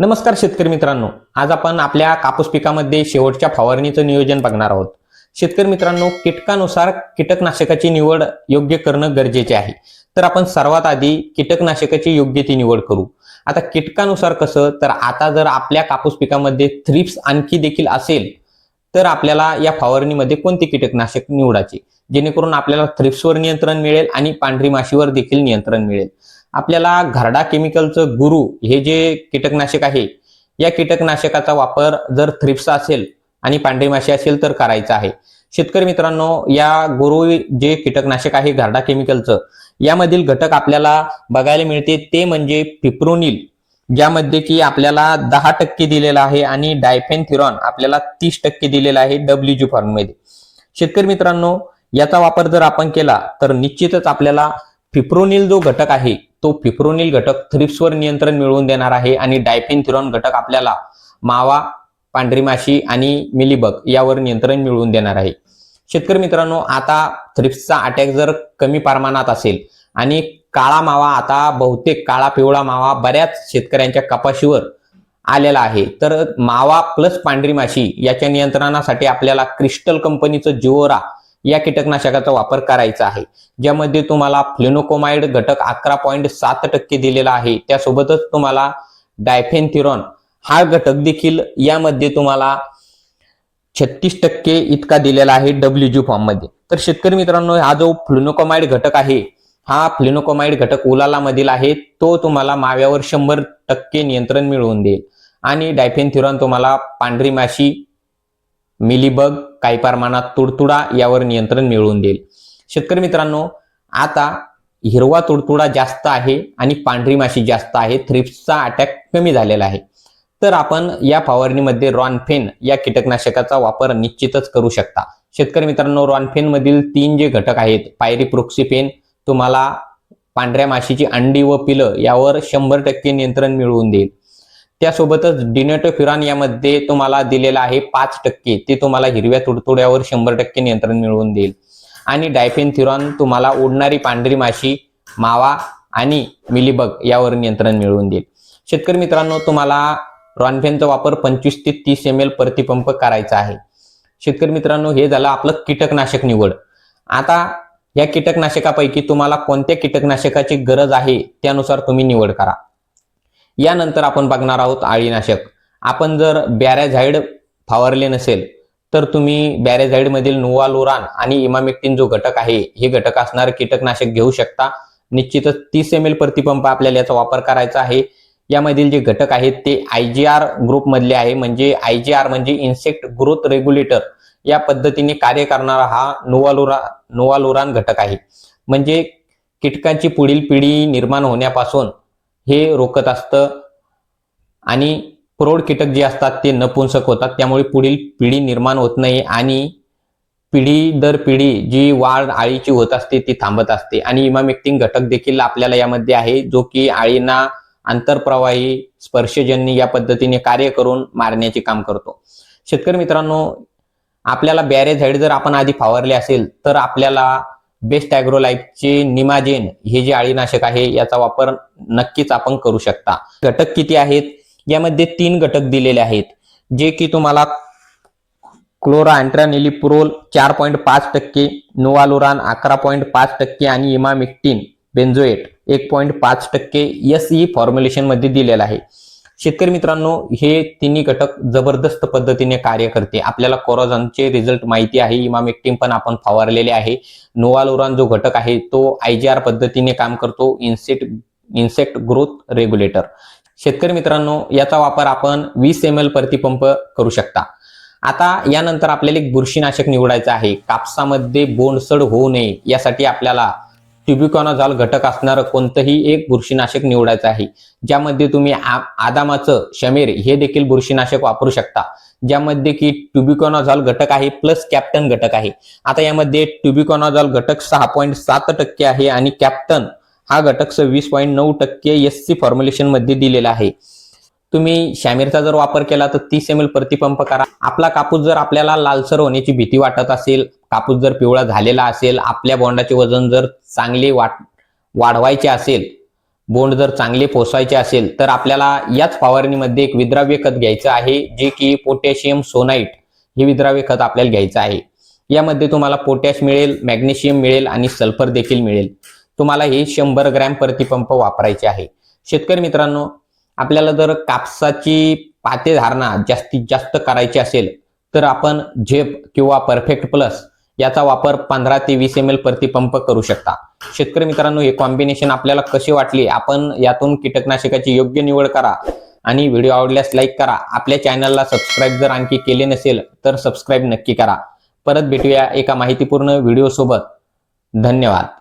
नमस्कार शेतकरी मित्रांनो. आज आपण आपल्या कापूस पिकामध्ये शेवटच्या फवारणीचं नियोजन बघणार आहोत. शेतकरी मित्रांनो कीटकानुसार कीटकनाशकाची निवड योग्य करणं गरजेचे आहे. तर आपण सर्वात आधी कीटकनाशकाची योग्य ती निवड करू. आता कीटकानुसार कसं तर आता जर आपल्या कापूस पिकामध्ये थ्रिप्स आणखी देखील असेल तर आपल्याला या फवारणीमध्ये कोणते कीटकनाशक निवडायचे? जेणेकरून आपल्याला थ्रिप्सवर नियंत्रण मिळेल आणि पांढरी माशीवर देखील नियंत्रण मिळेल. आपल्याला घरडा केमिकलचं गुरु हे जे कीटकनाशक आहे या कीटकनाशकाचा वापर जर थ्रिप्सा असेल आणि पांढरी माशी असेल तर करायचा आहे. शेतकरी मित्रांनो या गुरु जे कीटकनाशक आहे घरडा केमिकलचं यामधील घटक आपल्याला बघायला मिळते ते म्हणजे पिप्रोनिल ज्यामध्ये की आपल्याला दहा टक्के दिलेला आहे आणि डायफेनथिरॉन आपल्याला तीस टक्के दिलेला आहे डब्ल्यूजी फॉर्ममध्ये. शेतकरी मित्रांनो याचा वापर जर आपण केला तर निश्चितच आपल्याला फिप्रोनिल जो घटक आहे तो फिप्रोनिल घटक थ्रिप्सवर नियंत्रण मिळवून देणार आहे आणि डायफेनथिरॉन घटक आपल्याला मावा पांढरी माशी आणि मिलीबग यावर नियंत्रण मिळवून देणार आहे. शेतकरी मित्रांनो आता थ्रिप्सचा अटॅक जर कमी प्रमाणात असेल आणि काळा मावा आता बहुतेक काळा पिवळा मावा बऱ्याच शेतकऱ्यांच्या कपाशीवर आलेला आहे तर मावा प्लस पांढरी माशी याच्या नियंत्रणासाठी आपल्याला क्रिस्टल कंपनीचं जिओरा या कीटकनाशकाचा वापर करायचा आहे. ज्यामध्ये तुम्हाला फ्लिनोकोमाइड घटक अकरा पॉईंट सात टक्के दिलेला आहे. त्यासोबतच तुम्हाला डायफेनथिरॉन हा घटक देखील यामध्ये तुम्हाला छत्तीस टक्के इतका दिलेला आहे डब्ल्यूजी फॉर्ममध्ये. तर शेतकरी मित्रांनो हा जो फ्लिनोकोमाइड घटक आहे हा फ्लिनोकोमाइड घटक उलाला मधील आहे तो तुम्हाला माव्यावर शंभर टक्के नियंत्रण मिळवून देईल. आणि डायफेन्थिरॉन तुम्हाला पांढरी माशी मिलीबग काही प्रमाणात तुडतुडा यावर नियंत्रण मिळवून देईल. शेतकरी मित्रांनो आता हिरवा तुडतुडा जास्त आहे आणि पांढरी माशी जास्त आहे. थ्रिप्सचा अटॅक कमी झालेला आहे. तर आपण या फवारणीमध्ये रॉनफेन या कीटकनाशकाचा वापर निश्चितच करू शकता. शेतकरी मित्रांनो रॉनफेन मधील तीन जे घटक आहेत पायरी प्रोक्सिफेन तुम्हाला पांढऱ्या माशीची अंडी व पिलं यावर शंभर टक्के नियंत्रण मिळवून देईल. त्यासोबतच डिनेटोफ्युरान यामध्ये तुम्हाला दिलेला आहे पाच टक्के. ते तुम्हाला हिरव्या तुडतुड्यावर शंभर टक्के नियंत्रण मिळवून देईल. आणि डायफेनथिरॉन तुम्हाला उडणारी पांढरी माशी मावा आणि मिलीबग यावर नियंत्रण मिळवून देईल. शेतकरी मित्रांनो तुम्हाला रॉनफेनचा वापर पंचवीस ते तीस एम एल प्रतिपंप करायचा आहे. शेतकरी मित्रांनो हे झालं आपलं कीटकनाशक निवड. आता या कीटकनाशकापैकी तुम्हाला कोणत्या कीटकनाशकाची गरज आहे त्यानुसार तुम्ही निवड करा. यानंतर आपण बघणार आहोत आळीनाशक. आपण जर बॅरेझाईड फावरले नसेल तर तुम्ही बॅरेझाईडमधील नोवालोरान आणि इमामेक्टिन जो घटक आहे हे घटक असणारे कीटकनाशक घेऊ शकता. निश्चितच तीस एम एल प्रतिपंप आपल्याला याचा वापर करायचा आहे. यामधील जे घटक आहेत ते आय जी आर ग्रुपमधले आहे. म्हणजे आय जी आर म्हणजे इन्सेक्ट ग्रोथ रेग्युलेटर या पद्धतीने कार्य करणारा हा नोवालोरा नोवालोरान घटक आहे. म्हणजे कीटकांची पुढील पिढी निर्माण होण्यापासून हे रोखत असतं. आणि प्रौढ कीटक जे असतात ते नपुंसक होतात. त्यामुळे पुढील पिढी निर्माण होत नाही आणि पिढी दर पिढी जी वाढ आळीची होत असते ती थांबत असते. आणि इमामेक्टिंग घटक देखील आपल्याला यामध्ये आहे जो की आळींना आंतरप्रवाही स्पर्शजन्य या पद्धतीने कार्य करून मारण्याचे काम करतो. शेतकरी मित्रांनो आपल्याला बॅरेज बॅरेझाईड जर आपण आधी फावरले असेल तर आपल्याला बेस्ट ॲग्रोलाईफचे निमाजेन हे जे आळीनाशक आहे याचा वापर नक्कीच आपण करू शकता. घटक किती आहेत? यामध्ये तीन घटक दिलेले आहेत. जे की तुम्हाला क्लोरा अँट्रानिलिप्रोल चार पॉईंट पाच टक्के नोवालोरान अकरा पॉईंट पाच टक्के आणि इमामिक्टिन बेन्झोएट एक पॉईंट पाच टक्के एस ई फॉर्म्युलेशनमध्ये दिलेला आहे. शेतकरी मित्रांनो हे तिन्ही घटक जबरदस्त पद्धतीने कार्य करते. आपल्याला कोराझॉनचे रिझल्ट माहिती आहे. इमामेक्टिन पण आपण फवारलेले आहे. नोवालोरान जो घटक आहे तो आय जी आर पद्धतीने काम करतो. इन्सेक्ट इन्सेक्ट ग्रोथ रेग्युलेटर शेतकरी मित्रांनो याचा वापर आपण वीस एम एल प्रतिपंप करू शकता. आता यानंतर आपल्याला एक बुरशीनाशक निवडायचं आहे. कापसामध्ये बोंडसड होऊ नये यासाठी आपल्याला ट्युबिकॉनाझॉल घटक असणारं कोणतंही एक बुरशीनाशक निवडायचं आहे. ज्यामध्ये तुम्ही आ- आदामाचं शमेर हे देखील बुरशीनाशक वापरू शकता. ज्यामध्ये की ट्युबिकॉनाझॉल घटक आहे प्लस कॅप्टन घटक आहे. आता यामध्ये ट्युबिकॉनाझॉल घटक सहा पॉईंट सात टक्के आहे आणि कॅप्टन हा घटक सव्वीस पॉईंट नऊ टक्के एस सी फॉर्म्युलेशनमध्ये दिलेला आहे. तुम्ही शॅमेरचा जर वापर केला तर तीस एम एल प्रतिपंप करा. आपला कापूस जर आपल्याला लालसर होण्याची भीती वाटत असेल कापूस जर पिवळा झालेला असेल आपल्या बोंडाचे वजन जर चांगले वाट वाढवायचे असेल बोंड जर चांगले पोसायचे असेल तर आपल्याला याच फवारणीमध्ये एक विद्राव्य खत घ्यायचं आहे जे की पोटॅशियम सोनाईट हे विद्राव्य खत आपल्याला घ्यायचं आहे. यामध्ये तुम्हाला पोटॅश मिळेल मॅग्नेशियम मिळेल आणि सल्फर देखील मिळेल. तुम्हाला हे शंभर ग्रॅम प्रतिपंप वापरायचे आहे. शेतकरी मित्रांनो आपल्याला जर कापसाची पाते धारणा जास्तीत जास्त करायची असेल तर आपण झेप किंवा परफेक्ट प्लस याचा वापर पंधरा ते वीस एम एल प्रतिपंप करू शकता. शेतकरी मित्रांनो हे कॉम्बिनेशन आपल्याला कसे वाटले? आपण यातून कीटकनाशकाची योग्य निवड करा आणि व्हिडिओ आवडल्यास लाईक करा. आपल्या चॅनलला सबस्क्राईब जर आणखी केले नसेल तर सबस्क्राईब नक्की करा. परत भेटूया एका माहितीपूर्ण व्हिडिओ सोबत. धन्यवाद.